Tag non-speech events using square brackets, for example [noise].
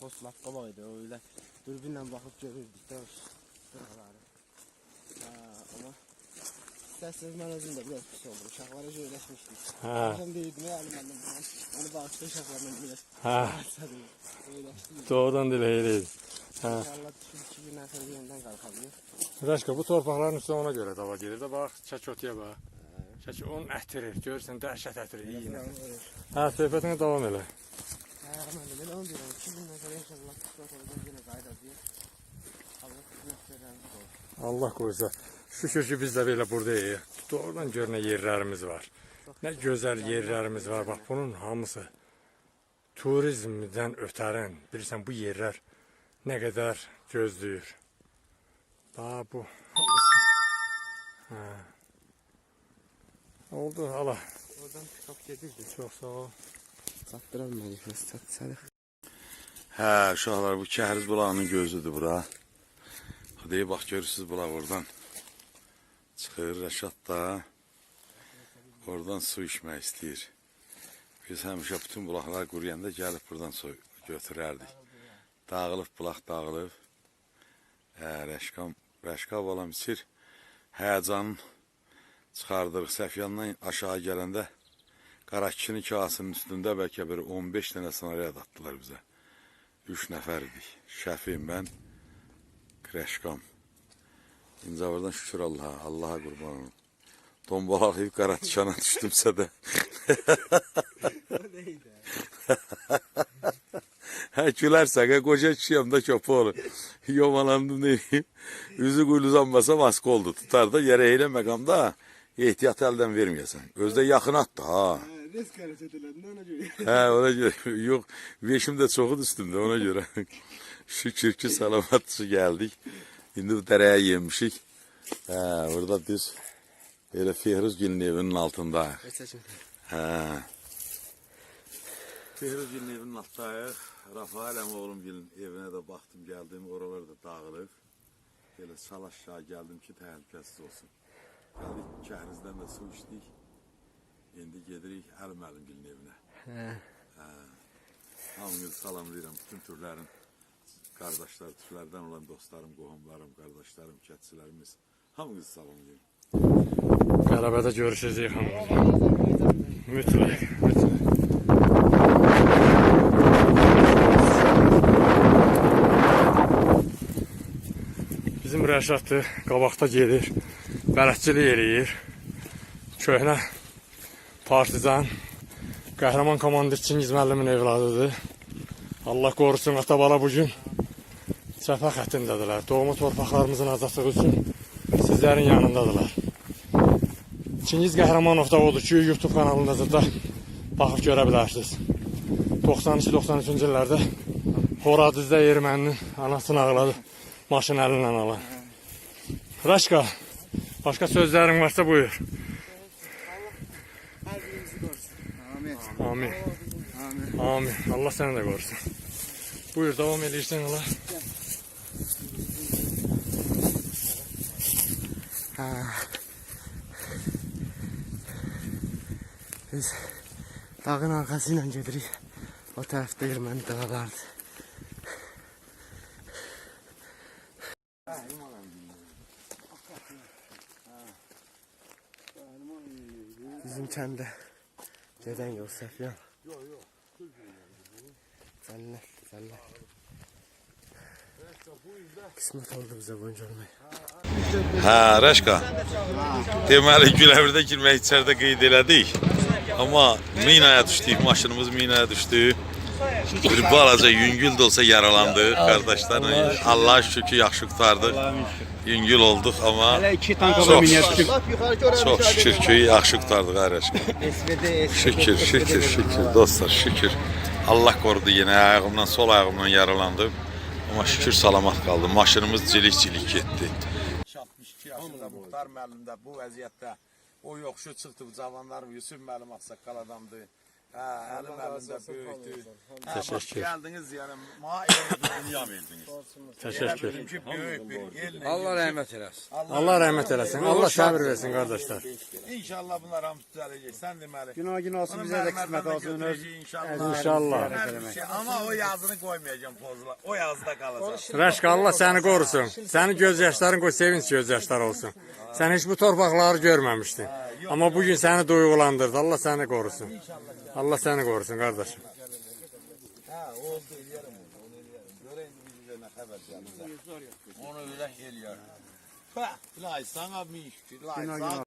post lap qabaydı. Öyle dürbünlə baxıb görürdük də. Ha, amma istəsəz mən özüm də biraz pis olur. Uşaqlara söyləşmişdik. Ha. Akşam deyirdim, ey əlim əlim. Onu bağışla uşaqlarla biraz. Ha. Doğrudan dile eyleydi. Ha. İnşallah düşün iki gündən sonra yenidən qalxabilir. Raşka bu torpaqların üstüne ona göre dava gelir de bak çaçotiye bak. Çaçı onun ətiri, görürsən dəhşət ətiri iyi. Ha, söhbətinə davam elə. Onu. Allah qismətlərimiz olsun. Allah qoysa. Şükür ki biz də belə buradayıq. Doğrudan gör nə yerlərimiz var. Nə gözəl yerlərimiz var. Bax bunun hamısı turizmdən ötərən. Bilirsən bu yerlər nə qədər gözləyir. Bax bu. Ha. Oldu hala. Oradan pikap gedirdi. Çox sağ ol. Yıxması çatsarıq. Hə, uşaqlar bu Kəhriz bulağının gözüdür bura. Hadi bax görürsüz bulaq oradan. Çıxır Rəşad da. Oradan su içmək istəyir. Biz həmişə bütün bulaqlar quruyanda gəlib buradan su götürərdik. Dağılıb bulaq dağılıb. Hə, Rəşqam, Rəşqab balam içir. Həyəcanın çıxardırıq. Səfyandan aşağı gələndə Qara kişinin kasının üstündə bəlkə bir 15 dənə snaryad atdılar bizə. Üç nəfər idik. Şəfim, mən, Kreşkam. İncavırdan şükür Allaha, Allaha qurban olum. Dombalayıb qara tikana düşdümsə də. hə, gülərsə, hə, qoca kişiyəm də köpü olur. Yomalandım neyim. Üzü quyuluzanmasa maska oldu. Tutar da yerə eylə məqamda ehtiyat əldən verməyəsən. Özdə yaxın atdı ha. Hərəkət elədin ona görə. Hə, ona görə [laughs] yox, veşim çoxudur üstümdə ona görə. [laughs] Şükür ki salamatçı gəldik. İndi bu dərəyə yemişik. Hə, burada biz belə Fehruz Gül'ün evinin altındayıq. Keçəcəm. Hə. Fehruz Gül'ün evinin altındayıq. Rafael oğlum Gül'ün evinə də baxdım, gəldim. Oralar da dağılıb. Belə sal aşağı gəldim ki, təhlükəsiz olsun. Gəldik, kəhrizdən də su içdik. İndi gedirik Əl müəllim Gül'ün evinə. Hə. Hamınızı salamlayıram. Bütün türlərin qardaşlar, türlərdən olan dostlarım, qohumlarım, qardaşlarım, kətçilərimiz. Hamınızı salamlayıram. Qələbədə görüşəcəyik hamımız. Mütləq, mütləq. Bizim Rəşaddır, qabaqda gedir, bələdçilik eləyir. Köhnə partizan, qəhrəman komandir Çingiz müəllimin evladıdır. Allah qorusun ata-bala bugün cəbhə xəttindədirlər. Doğma torpaqlarımızın azadlığı üçün sizlərin yanındadılar. Çingiz Qəhrəmanov da odur ki, YouTube kanalında da baxıb görə bilərsiniz. 92-93-cü illərdə Horadizdə erməninin anasını ağladı. Maşın əlindən alan. Raşka, başqa sözlərin varsa buyur. Hər birinizi qorusun. Amin. Amin. Amin. Allah səni də qorusun. Buyur, davam edirsən Allah. Ha. Biz dağın arxası ilə gedirik. O tərəfdə erməni dağlardır. Bizim kəndə gedən yol Səfyan. Cənnət, cənnət. Qismət oldu bizə bunu görmək. Hə, Rəşqa. Deməli Güləvirdə girmək içəridə qeyd elədik. Amma minaya düşdük, maşınımız minaya düşdü. Bir balaca yüngül də olsa yaralandı qardaşlarla. Allah şükür yaxşı qurtardıq. Yüngül olduq amma Hələ iki tanka Çox var minyə şükür. düşüb. çox şükür ki, yaxşı qurtardıq Rəşqa. Şükür, şükür, şükür dostlar, şükür. Allah qorudu yenə ayağımdan, sol ayağımdan yaralandım. Amma şükür salamat qaldım. Maşınımız cilik-cilik getdi. 62 yaşında Muxtar müəllim də bu vəziyyətdə o yoxuşu çıxdı bu cavanlar Yusuf müəllim ağsaqqal adamdır. Ha, elim elinde büyüktü. Teşekkür. geldiniz yani. Dünya verdiniz. Teşekkür. Büyük bir. Allah rahmet eylesin. Allah rahmet eylesin. Allah sabır versin kardeşler. İnşallah bunlar hamd düzelecek. Sen demeli. Günah gün olsun Onu bize de kısmet olsun. İnşallah. İnşallah. Her şey. Ama o yazını koymayacağım pozla. O yazda kalacak. Reşka Allah seni korusun. Senin gözyaşların koy sevinç gözyaşları olsun. Sen hiç bu torpaqları görmemiştin. Ama bugün seni duygulandırdı. Allah seni korusun. Allah seni korusun kardeşim. Ha oldu eleyelim onu. Onu eleyelim. Göreyim bizi de ne haber geldi. Onu ilahi sana. İlahi sana